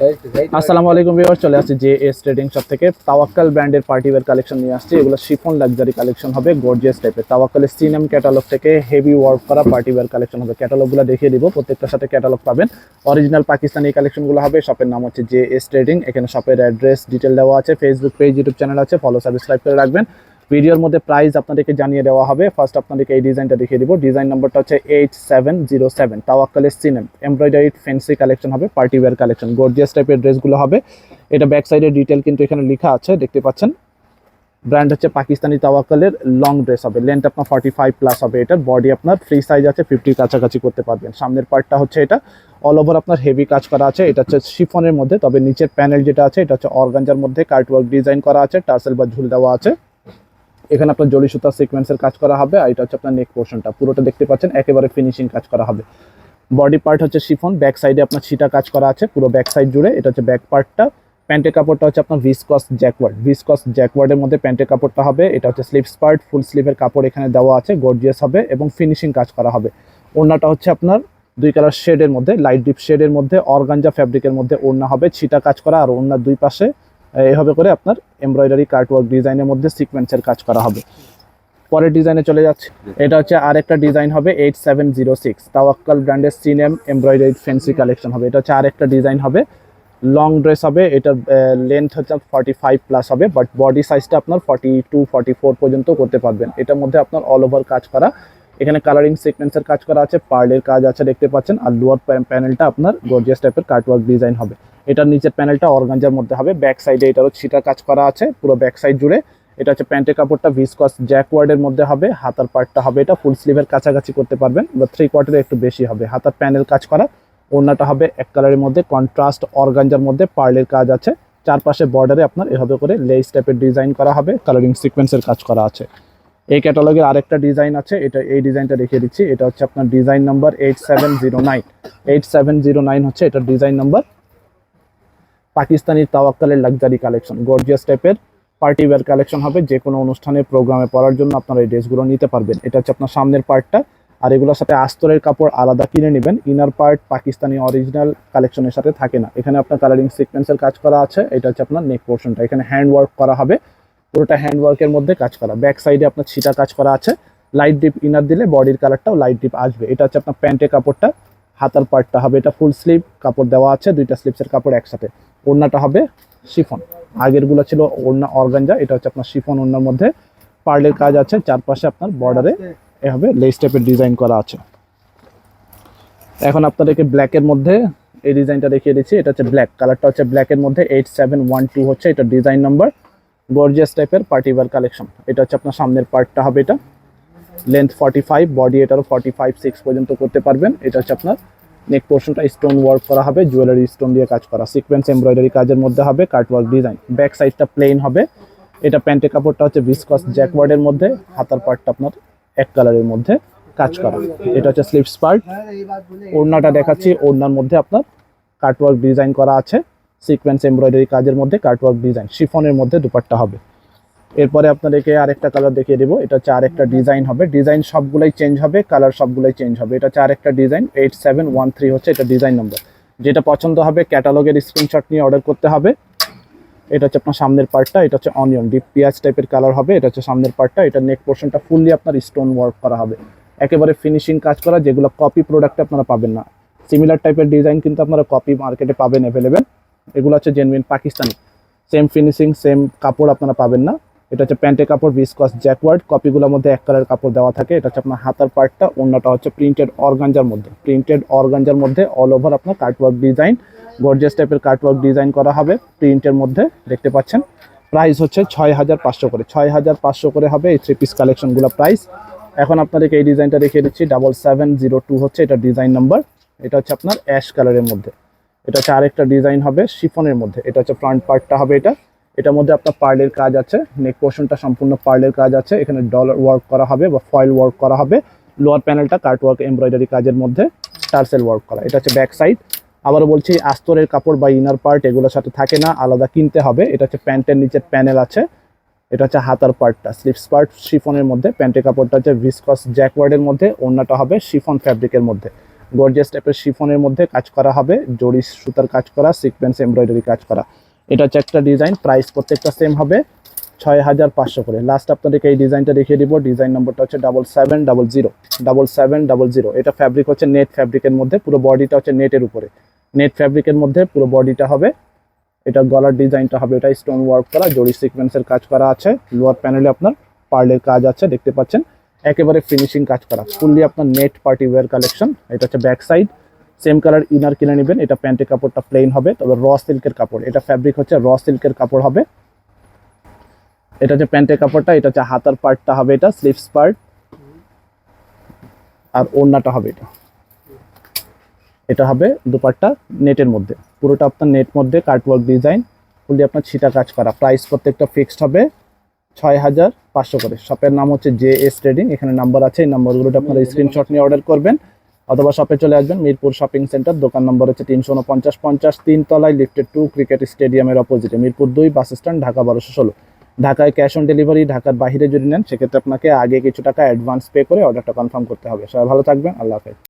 আসসালামু আলাইকুম ভিউয়ার চলে আসছি জে এস ট্রেডিং শপ থেকে। তাওয়াক্কাল ব্র্যান্ডের পার্টি ওয়্যার কালেকশন নিয়ে আসছে। এগুলো শিফন লাক্সারি কালেকশন হবে গর্জিয়াস টাইপের তাওয়াক্কালের সিনেম ক্যাটালগ থেকে হেভি ওয়ার্ক করা পার্টি ওয়্যার কালেকশন হবে। ক্যাটালগুলো দেখিয়ে দিব, প্রত্যেকটার সাথে ক্যাটালগ পাবেন। অরিজিনাল পাকিস্তানি কালেকশনগুলো হবে শপের নাম হচ্ছে জে এস ট্রেডিং এখানে শপের অ্যাড্রেস ডিটেল দেওয়া আছে ফেসবুক পেজ ইউটিউব চ্যানেল আছে ফলো সাবস্ক্রাইব করে রাখবেন। ভিডিওর মধ্যে প্রাইস আপনাদেরকে জানিয়ে দেওয়া হবে। ফার্স্ট আপনাদেরকে এই ডিজাইনটা দেখিয়ে দিব। ডিজাইন নাম্বারটা হচ্ছে এইট সেভেন জিরো সেভেন তাওয়াক্কালের সিনেম এমব্রয়ডারি ফ্যান্সি কালেকশন হবে পার্টি ওয়্যার কালেকশন গর্জিয়াস টাইপের ড্রেসগুলো হবে। এটা ব্যাক সাইডের ডিটেল কিন্তু এখানে লেখা আছে, দেখতে পাচ্ছেন। ব্র্যান্ড হচ্ছে পাকিস্তানি তাওয়াক্কালের লং ড্রেস হবে। লেন্থ আপনার ফর্টি ফাইভ প্লাস হবে এটার। বডি আপনার ফ্রি সাইজ আছে ফিফটির কাছাকাছি করতে পারবেন। সামনের পার্টটা হচ্ছে এটা। অল ওভার আপনার হেভি কাজ করা আছে। এটা হচ্ছে শিফনের মধ্যে। তবে নিচের প্যানেল যেটা আছে, এটা হচ্ছে অর্গানজার মধ্যে কার্টওয়ার্ক ডিজাইন করা আছে, টার্সেল বা ঝুল দেওয়া আছে। এখানে আপনার জলি সুতা সিকোয়েন্সের কাজ করা হবে আর এটা হচ্ছে আপনার নেক পোর্শনটা পুরোটা দেখতে পাচ্ছেন, একেবারে ফিনিশিং কাজ করা হবে। বডি পার্ট হচ্ছে শিফন ব্যাক সাইডে আপনার ছিটা কাজ করা আছে, পুরো ব্যাক সাইড জুড়ে। এটা হচ্ছে ব্যাক পার্টটা প্যান্টের কাপড়টা হচ্ছে আপনার ভিসকস জ্যাকওয়ার্ড ভিসকস জ্যাকওয়ার্ডের মধ্যে প্যান্টের কাপড়টা হবে। এটা হচ্ছে স্লিভস পার্ট ফুল স্লিভের কাপড় এখানে দেওয়া আছে গর্জিয়াস হবে এবং ফিনিশিং কাজ করা হবে। ওড়নাটা হচ্ছে আপনার দুই কালার শেডের মধ্যে লাইট ডিপ শেডের মধ্যে অর্গানজা ফ্যাব্রিকের মধ্যে ওড়না হবে। ছিটা কাজ করা আর ওড়নার দুই পাশে এভাবে করে আপনার এমব্রয়ডারি কার্টওয়ার্ক ডিজাইনের মধ্যে সিকোয়েন্সের কাজ করা হবে। পরের ডিজাইনে চলে যাচ্ছে। এটা হচ্ছে আরেকটা ডিজাইন হবে eight seven zero six Tawakkal ব্র্যান্ডের সিনেম এমব্রয়ডারি ফেন্সি কালেকশন হবে। এটা হচ্ছে আরেকটা ডিজাইন হবে। লং ড্রেস হবে। এটার লেন্থ হচ্ছে ফর্টি ফাইভ প্লাস হবে বাট বডি সাইজটা আপনার ফর্টি টু ফর্টি ফোর পর্যন্ত করতে পারবেন। এটার মধ্যে আপনার অল ওভার কাজ করা। এখানে কালারিং সিকোয়েন্সের কাজ করা আছে পার্লের কাজ আছে দেখতে পাচ্ছেন। আর লোয়ার প্যানেলটা আপনার গর্জিয়াস টাইপের কাটওয়ার্ক ডিজাইন হবে। এটার নিচের প্যানেলটা অর্গানজার মধ্যে হবে। ব্যাক সাইডে এটারও ছিটা কাজ করা আছে, পুরো ব্যাক সাইড জুড়ে। এটা হচ্ছে প্যান্টের কাপড়টা ভিসকস জ্যাকওয়ার্ডের মধ্যে হবে, হাতার পার্টটা হবে এটা ফুল স্লিভের কাছাকাছি করতে পারবেন। বা থ্রি কোয়ার্টারে একটু বেশি হবে। হাতার প্যানেল কাজ করা, ওড়নাটা হবে এক কালারের মধ্যে কন্ট্রাস্ট অর্গানজার মধ্যে পার্লের কাজ আছে। চারপাশে বর্ডারে আপনার এভাবে করে লেস টাইপের ডিজাইন করা হবে কালারিং সিকোয়েন্সের কাজ করা আছে। এই ক্যাটালগের আরেকটা ডিজাইন আছে, এটা এই ডিজাইনটা দেখিয়ে দিচ্ছি। এটা হচ্ছে আপনার design number eight seven zero nine eight seven zero nine হচ্ছে এটার ডিজাইন নাম্বার পাকিস্তানি তাওয়াক্কালের লাক্সারি কালেকশন গর্জিয়াস টাইপের পার্টি ওয়্যার কালেকশন হবে যে কোনো অনুষ্ঠানে প্রোগ্রামে পড়ার জন্য আপনারা এই ড্রেসগুলো নিতে পারবেন। এটা হচ্ছে আপনার সামনের পার্টটা আর এগুলোর সাথে আস্তরের কাপড় আলাদা কিনে নেবেন। ইনার পার্ট পাকিস্তানি অরিজিনাল কালেকশনের সাথে থাকে না। এখানে আপনার কালারিং সিকোয়েন্সের কাজ করা আছে। এটা হচ্ছে আপনার নেক পোর্শনটা এখানে হ্যান্ড ওয়ার্ক করা হবে। পুরোটা হ্যান্ড ওয়ার্কের মধ্যে কাজ করা। ব্যাক সাইডে আপনার ছিটা কাজ করা আছে। লাইট ডিপ ইনার দিলে বডির কালারটাও লাইট ডিপ আসবে। এটা হচ্ছে আপনার প্যান্টের কাপড়টা। হাতার পার্টটা হবে। এটা ফুল স্লিভ কাপড় দেওয়া আছে। দুইটা স্লিভসের কাপড় একসাথে। ওড়নাটা হবে শিফন। আগেরগুলো ছিল ওড়না অর্গানজা, এটা হচ্ছে আপনার শিফন ওড়নার মধ্যে। পার্লের কাজ আছে, চারপাশে আপনার বর্ডারে এভাবে লেস টাইপের ডিজাইন করা আছে। এখন আপনাদেরকে ব্ল্যাকের মধ্যে এই ডিজাইনটা দেখিয়ে দিচ্ছি, এটা হচ্ছে ব্ল্যাক কালারটা হচ্ছে ব্ল্যাকের মধ্যে এইট সেভেন ওয়ান টু হচ্ছে, এটা ডিজাইন নাম্বার গর্জিয়াস টাইপের পার্টিভার কালেকশন এটা হচ্ছে আপনার সামনের পার্টটা হবে এটা। লেন্থ ফর্টি ফাইভ বডি এটারও ফর্টি ফাইভ সিক্স পর্যন্ত করতে পারবেন, এটা হচ্ছে আপনার নেক পোর্শনটা স্টোন ওয়ার্ক করা হবে জুয়েলারি স্টোন দিয়ে কাজ করা। সিকোয়েন্স এমব্রয়ডারি কাজের মধ্যে হবে কাটওয়ার্ক ডিজাইন ব্যাক সাইডটা প্লেন হবে। এটা প্যান্টের কাপড়টা হচ্ছে ভিসকস জ্যাকওয়ার্ডের মধ্যে, হাতার পার্টটা আপনার এক কালারের মধ্যে কাজ করা। এটা হচ্ছে স্লিপস পার্ট ওড়নাটা দেখাচ্ছি, ওড়নার মধ্যে আপনার কাটওয়ার্ক ডিজাইন করা আছে। সিকোয়েন্স এমব্রয়ডারি কাজের মধ্যে কাটওয়ার্ক ডিজাইন শিফনের মধ্যে দুপাট্টা হবে। এরপরে আপনাদেরকে আরেকটা কালার দেখিয়ে দেবো। এটা হচ্ছে আরেকটা ডিজাইন হবে। ডিজাইন সবগুলাই চেঞ্জ হবে কালার সবগুলাই চেঞ্জ হবে। এটা হচ্ছে আরেকটা design eight seven one three হচ্ছে এটা ডিজাইন নম্বর যেটা পছন্দ হবে ক্যাটালগের স্ক্রিনশট নিয়ে অর্ডার করতে হবে। এটা হচ্ছে আপনার সামনের পার্টটা এটা হচ্ছে অনিয়ন ডিপ পেঁয়াজ টাইপের কালার হবে। এটা হচ্ছে সামনের পার্টটা এটা নেক পোর্শনটা ফুললি আপনার স্টোন ওয়ার্ক করা হবে। একেবারে ফিনিশিং কাজ করা, যেগুলো কপি প্রোডাক্টে আপনারা পাবেন না। সিমিলার টাইপের ডিজাইন কিন্তু আপনারা কপি মার্কেটে পাবেন অ্যাভেলেবেল এগুলো হচ্ছে genuine Pakistani. Same finishing same কাপড় আপনারা পাবেন না। এটা হচ্ছে প্যান্টের কাপড় ভিসকস জ্যাকওয়ার্ড কপিগুলোর মধ্যে এক কালার কাপড় দেওয়া থাকে। এটা হচ্ছে আপনার হাতার পার্টটা অন্যটা হচ্ছে প্রিন্টেড অর্গানজার মধ্যে। প্রিন্টেড অর্গানজার মধ্যে অল ওভার আপনার কাটওয়ার্ক ডিজাইন গর্জিয়াস টাইপের কাটওয়ার্ক ডিজাইন করা হবে প্রিন্টের মধ্যে, দেখতে পাচ্ছেন। প্রাইস হচ্ছে ছয় হাজার পাঁচশো করে। ছয় হাজার পাঁচশো করে হবে এই থ্রি পিস কালেকশনগুলো প্রাইস এখন আপনাদেরকে এই ডিজাইনটা দেখিয়ে দিচ্ছি ডাবল সেভেন জিরো টু হচ্ছে এটা ডিজাইন নাম্বার এটা হচ্ছে আপনার অ্যাশ কালারের মধ্যে। এটা হচ্ছে আরেকটা ডিজাইন হবে শিফনের মধ্যে। এটা হচ্ছে ফ্রন্ট পার্টটা হবে এটা। এটার মধ্যে আপনার পার্লের কাজ আছে নেক পোর্শনটা সম্পূর্ণ পার্লের কাজ আছে, এখানে ডলার ওয়ার্ক করা হবে বা ফয়েল ওয়ার্ক করা হবে লোয়ার প্যানেলটা কাট ওয়ার্ক এমব্রয়ডারি কাজের মধ্যে টার্সেল ওয়ার্ক করা, এটা হচ্ছে ব্যাক সাইড আবারও বলছি, আস্তরের কাপড় বা ইনার পার্ট এগুলোর সাথে থাকে না, আলাদা কিনতে হবে, এটা হচ্ছে প্যান্টের নিচের প্যানেল আছে, এটা হচ্ছে হাতার পার্টটা স্লিপস পার্ট শিফনের মধ্যে, প্যান্টের কাপড়টা হচ্ছে ভিসকস জ্যাকওয়ার্ডের মধ্যে, ওড়নাটা হবে শিফন ফ্যাব্রিকের মধ্যে। গর্জিয়াস টাইপের শিফনের মধ্যে কাজ করা হবে, জড়ি সুতার কাজ করা সিকোয়েন্স এমব্রয়ডারি কাজ করা। এটা হচ্ছে একটা ডিজাইন প্রাইস প্রত্যেকটা সেম হবে ছয় হাজার পাঁচশো করে। লাস্ট আপনাদেরকে এই ডিজাইনটা দেখিয়ে দিব ডিজাইন নম্বরটা হচ্ছে double seven double zero double seven double zero এটা ফ্যাব্রিক হচ্ছে নেট ফ্যাব্রিকের মধ্যে, পুরো বডিটা হচ্ছে নেটের উপরে। নেট ফ্যাব্রিকের মধ্যে পুরো বডিটা হবে। এটা গলার ডিজাইনটা হবে, এটা স্টোন ওয়ার্ক করা, জড়ি সিকোয়েন্সের কাজ করা আছে লোয়ার প্যানেলে আপনার পার্লের কাজ আছে, দেখতে পাচ্ছেন। একেবারে ফিনিশিং কাজ করা ফুললি আপনার নেট পার্টি ওয়্যার কালেকশন এটা হচ্ছে back side same colour inner কিনে নেবেন। এটা প্যান্টের কাপড়টা প্লেন হবে তবে র সিল্কের কাপড়। এটা ফ্যাব্রিক হচ্ছে র সিল্কের কাপড় হবে। এটা হচ্ছে প্যান্টের কাপড়টা এটা হচ্ছে হাতার পার্টটা হবে এটা স্লিভস পার্ট আর ওড়নাটা হবে এটা। এটা হবে দুপাট্টা নেটের মধ্যে। পুরোটা আপনার নেট মধ্যে কাটওয়ার্ক ডিজাইন ফুলি আপনার ছিটা কাজ করা। প্রাইস প্রত্যেকটা ফিক্সড হবে ছয় হাজার পাঁচশো করে। শপের নাম হচ্ছে জে এস ট্রেডিং এখানে নাম্বার আছে এই নাম্বারগুলোতে আপনারা স্ক্রিনশট নিয়ে অর্ডার করবেন। অথবা শপে চলে আসবেন, মিরপুর শপিং সেন্টার দোকান নম্বর হচ্ছে তিনশো উনপঞ্চাশ পঞ্চাশ তিন তলায় লিফটেড টু ক্রিকেট স্টেডিয়ামের অপোজিটে মিরপুর দুই বাস স্ট্যান্ড ঢাকা বারোশো ষোলো। ঢাকায় ক্যাশ অন ডেলিভারি ঢাকার বাইরে যদি নেন, সেক্ষেত্রে আপনাকে আগে কিছু টাকা অ্যাডভান্স পে করে অর্ডারটা কনফার্ম করতে হবে। সবাই ভালো থাকবেন, আল্লাহ হাফেজ।